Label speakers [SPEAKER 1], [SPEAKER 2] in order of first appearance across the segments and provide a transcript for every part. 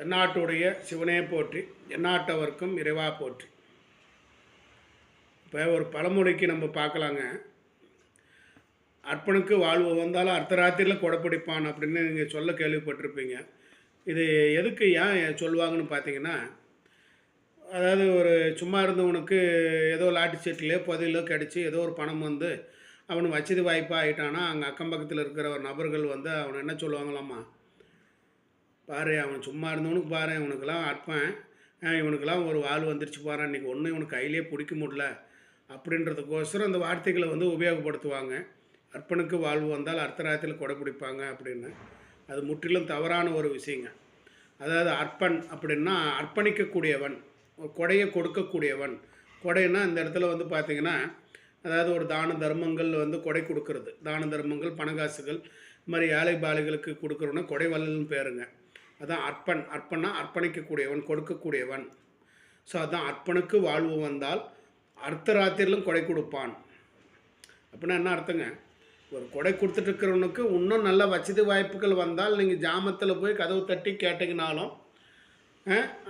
[SPEAKER 1] தென்னாட்டுடைய சிவனே போற்றி எந்நாட்டவர்க்கும் இறைவா போற்றி. இப்போ ஒரு பழமொழிக்கு நம்ம பார்க்கலாங்க. அர்ப்பனுக்கு வாழ்வு வந்தாலும் அர்த்தராத்திரியில் கொடைப்பிடிப்பான் அப்படின்னு நீங்கள் சொல்ல கேள்விப்பட்டிருப்பீங்க. இது எதுக்கு ஏன் சொல்லுவாங்கன்னு பார்த்தீங்கன்னா அதாவது ஒரு சும்மா இருந்தவனுக்கு ஏதோ லாட்டி சீட்டிலையோ புதையிலோ கிடச்சி ஏதோ ஒரு பணம் வந்து அவன் வச்சது வாய்ப்பாக ஆகிட்டானா அங்கே அக்கம் பக்கத்தில் இருக்கிற ஒரு நபர்கள் வந்து அவனை என்ன சொல்லுவாங்களாம்மா? பாரு அவன் சும்மா இருந்தவனுக்கு பாரு இவனுக்கெல்லாம் அற்பன் இவனுக்கெல்லாம் ஒரு வாழ் வந்துருச்சு பாரு இன்றைக்கி ஒன்றும் இவனுக்கு கையிலே பிடிக்க முடியல. அப்படின்றதுக்கோசரம் அந்த வார்த்தைகளை வந்து உபயோகப்படுத்துவாங்க. அர்ப்பனுக்கு வாழ்வு வந்தால் அர்த்தராயத்தில் கொடை பிடிப்பாங்க அப்படின்னு. அது முற்றிலும் தவறான ஒரு விஷயங்க. அதாவது அர்ப்பன் அப்படின்னா அர்ப்பணிக்கக்கூடியவன் கொடையை கொடுக்கக்கூடியவன். கொடைன்னா இந்த இடத்துல வந்து பார்த்திங்கன்னா அதாவது ஒரு தான தர்மங்கள் வந்து கொடை கொடுக்கறது. தான தர்மங்கள் பணகாசுகள் இது மாதிரி ஏழை பாலைகளுக்கு கொடுக்குறோன்னா கொடை வள்ளல்னு பேருங்க. அதான் அர்ப்பன் அர்ப்பன்னா அர்ப்பணிக்கக்கூடியவன் கொடுக்கக்கூடியவன். ஸோ அதான் அர்ப்பனுக்கு வாழ்வு வந்தால் அர்த்தராத்திரிலும் கொடை கொடுப்பான். அப்படின்னா என்ன அர்த்தங்க? ஒரு கொடை கொடுத்துட்ருக்கிறவனுக்கு இன்னும் நல்ல வசதி வாய்ப்புகள் வந்தால் நீங்கள் ஜாமத்தில் போய் கதவு தட்டி கேட்டிங்கனாலும்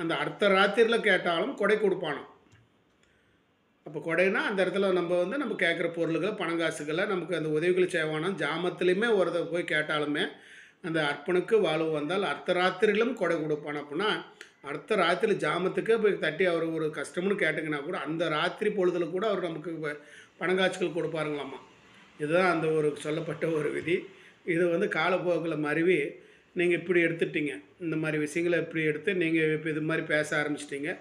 [SPEAKER 1] அந்த அர்த்த ராத்திரியில் கேட்டாலும் கொடை கொடுப்பானோ அப்போ கொடைனா அந்த இடத்துல நம்ம வந்து நம்ம கேட்குற பொருள்களை பணங்காசுகளை நமக்கு அந்த உதவிகள் செய்வானோ ஜாமத்துலேயுமே ஒருத்த போய் கேட்டாலுமே அந்த அர்ப்பனுக்கு வாழ்வு வந்தால் அர்த்த ராத்திரியிலும் கொடை கொடுப்பான் அப்படின்னா அடுத்த ராத்திரி ஜாமத்துக்கே போய் தட்டி அவர் ஒரு கஷ்டம்னு கேட்டிங்கன்னா கூட அந்த ராத்திரி பொழுதில் கூட அவர் நமக்கு பணங்காட்சிகள் கொடுப்பாருங்களாம்மா கொடுப்பாருங்களாமா. இதுதான் அந்த ஒரு சொல்லப்பட்ட ஒரு விதி. இது வந்து காலப்போக்கில் மருவி நீங்கள் இப்படி எடுத்துட்டீங்க. இந்த மாதிரி விஷயங்களை இப்படி எடுத்து நீங்கள் இப்போ இது மாதிரி பேச ஆரம்பிச்சிட்டிங்க.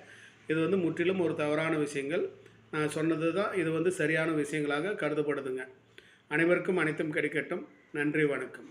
[SPEAKER 1] இது வந்து முற்றிலும் ஒரு தவறான விஷயங்கள். நான் சொன்னது தான் இது வந்து சரியான விஷயங்களாக கருதப்படுதுங்க. அனைவருக்கும் அனைத்தும் கிடைக்கட்டும். நன்றி வணக்கம்.